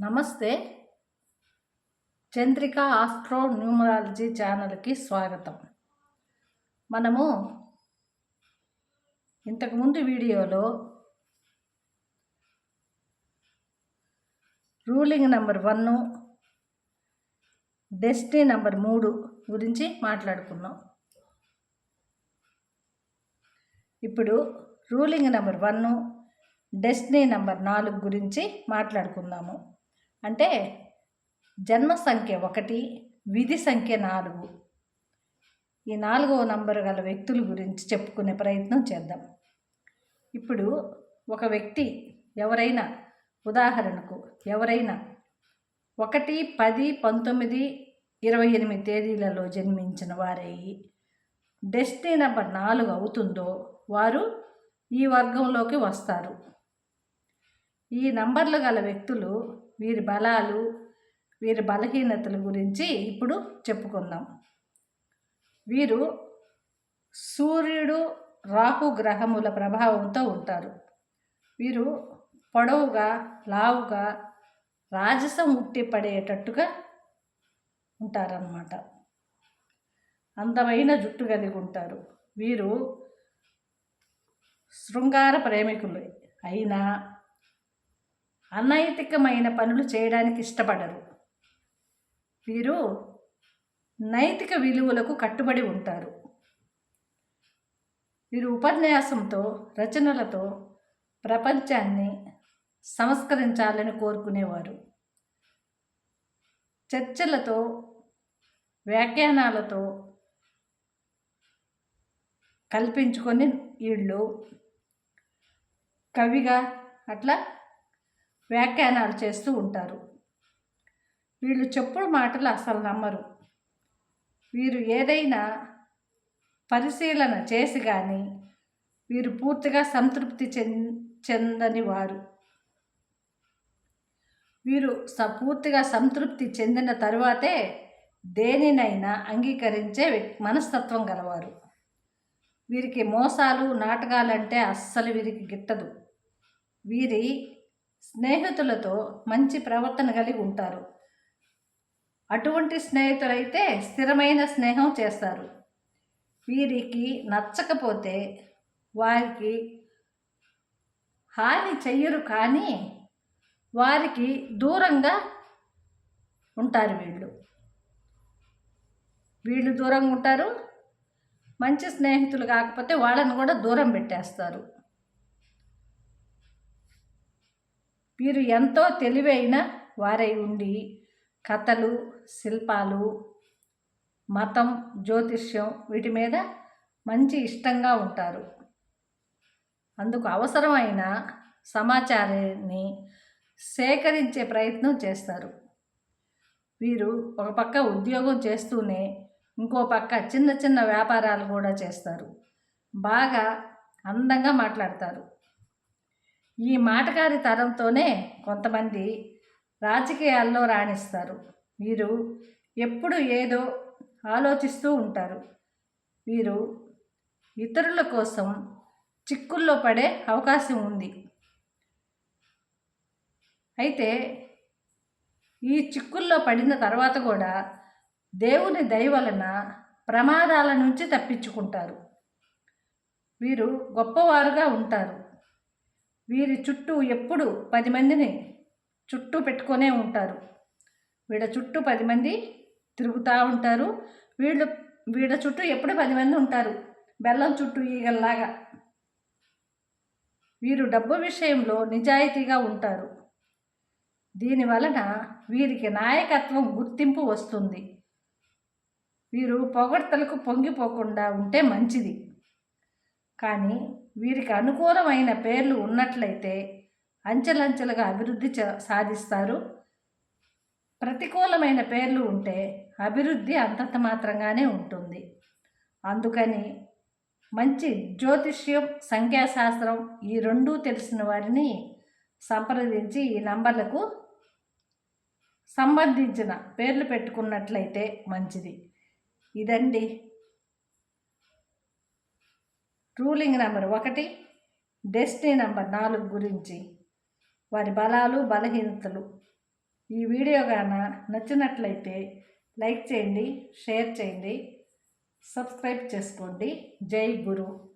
నమస్తే. Chandrika astro numerology ఛానల్కి స్వాగతం. మనము ఇంతకుముందు వీడియోలో ruling number one destiny number మూడు గురించి మాట్లాడుకున్నాం. ఇప్పుడు ruling number one destiny number నాలుగు గురించి మాట్లాడుకుందాము. అంటే జన్మ సంఖ్య ఒకటి విధి సంఖ్య నాలుగు. ఈ నాలుగవ నంబరు గల వ్యక్తుల గురించి చెప్పుకునే ప్రయత్నం చేద్దాం. ఇప్పుడు ఒక వ్యక్తి ఎవరైనా ఉదాహరణకు ఎవరైనా ఒకటి పది పంతొమ్మిది ఇరవై ఎనిమిది తేదీలలో జన్మించిన వారై డెస్టినీ నెంబర్ నాలుగు అవుతుందో వారు ఈ వర్గంలోకి వస్తారు. ఈ నంబర్లు గల వ్యక్తులు వీరి బలాలు వీరి బలహీనతల గురించి ఇప్పుడు చెప్పుకుందాం. వీరు సూర్యుడు రాహు గ్రహముల ప్రభావంతో ఉంటారు. వీరు పొడవుగా లావుగా రాజసం ఉట్టి పడేటట్టుగా ఉంటారన్నమాట. అందమైన జుట్టు కలిగి ఉంటారు. వీరు శృంగార ప్రేమికులు. అయినా అనైతికమైన పనులు చేయడానికి ఇష్టపడరు. వీరు నైతిక విలువలకు కట్టుబడి ఉంటారు. వీరు ఉపన్యాసంతో రచనలతో ప్రపంచాన్ని సంస్కరించాలని కోరుకునేవారు. చర్చలతో వ్యాఖ్యానాలతో కల్పించుకొని వీళ్ళు కవిగా అట్లా వ్యాఖ్యానాలు చేస్తూ ఉంటారు. వీళ్ళు చెప్పుడు మాటలు అసలు నమ్మరు. వీరు ఏదైనా పరిశీలన చేసి కానీ వీరు పూర్తిగా సంతృప్తి చెందని వారు. వీరు స పూర్తిగా సంతృప్తి చెందిన తరువాతే దేనినైనా అంగీకరించే మనస్తత్వం గలవారు. వీరికి మోసాలు నాటకాలంటే అస్సలు వీరికి గిట్టదు. వీరి స్నేహితులతో మంచి ప్రవర్తన కలిగి ఉంటారు. అటువంటి స్నేహితులైతే స్థిరమైన స్నేహం చేస్తారు. వీరికి నచ్చకపోతే వారికి హాని చెయ్యరు కానీ వారికి దూరంగా ఉంటారు వీళ్ళు. వీళ్ళు దూరంగా ఉంటారు. మంచి స్నేహితులు కాకపోతే వాళ్ళని కూడా దూరం పెట్టేస్తారు. వీరు ఎంతో తెలివైన వారై ఉండి కథలు శిల్పాలు మతం జ్యోతిష్యం వీటి మీద మంచి ఇష్టంగా ఉంటారు. అందుకు అవసరమైన సమాచారాన్ని సేకరించే ప్రయత్నం చేస్తారు. వీరు ఒక పక్క ఉద్యోగం చేస్తూనే ఇంకో పక్క చిన్న చిన్న వ్యాపారాలు కూడా చేస్తారు. బాగా అందంగా మాట్లాడతారు. ఈ మాటగారి తరంతోనే కొంతమంది రాజకీయాల్లో రాణిస్తారు. వీరు ఎప్పుడు ఏదో ఆలోచిస్తూ ఉంటారు. వీరు ఇతరుల కోసం చిక్కుల్లో పడే అవకాశం ఉంది. అయితే ఈ చిక్కుల్లో పడిన తర్వాత కూడా దేవుని దయ వలన ప్రమాదాల నుంచి తప్పించుకుంటారు. వీరు గొప్పవారుగా ఉంటారు. వీరి చుట్టూ ఎప్పుడు పది మందిని చుట్టూ పెట్టుకొనే ఉంటారు. వీళ్ళ చుట్టూ పది మంది తిరుగుతూ ఉంటారు. వీళ్ళు వీళ్ళ చుట్టూ ఎప్పుడు పది మంది ఉంటారు? బెల్లం చుట్టూ ఈగల్లాగా. వీరు డబ్బు విషయంలో నిజాయితీగా ఉంటారు. దీని వలన వీరికి నాయకత్వం గుర్తింపు వస్తుంది. వీరు పొగడ్తలకు పొంగిపోకుండా ఉంటే మంచిది. కానీ వీరికి అనుకూలమైన పేర్లు ఉన్నట్లయితే అంచెలంచెలుగా అభివృద్ధి సాధిస్తారు. ప్రతికూలమైన పేర్లు ఉంటే అభివృద్ధి అంతంత మాత్రంగానే ఉంటుంది. అందుకని మంచి జ్యోతిష్యం సంఖ్యాశాస్త్రం ఈ రెండూ తెలిసిన వారిని సంప్రదించి ఈ నంబర్లకు సంబంధించిన పేర్లు పెట్టుకున్నట్లయితే మంచిది. ఇదండి. రూలింగ్ నెంబర్ ఒకటి డెస్టినీ నెంబర్ నాలుగు గురించి. వారి బలాలు బలహీనతలు. ఈ వీడియో గాన నచ్చినట్లయితే లైక్ చేయండి షేర్ చేయండి సబ్స్క్రైబ్ చేసుకోండి. జై గురు.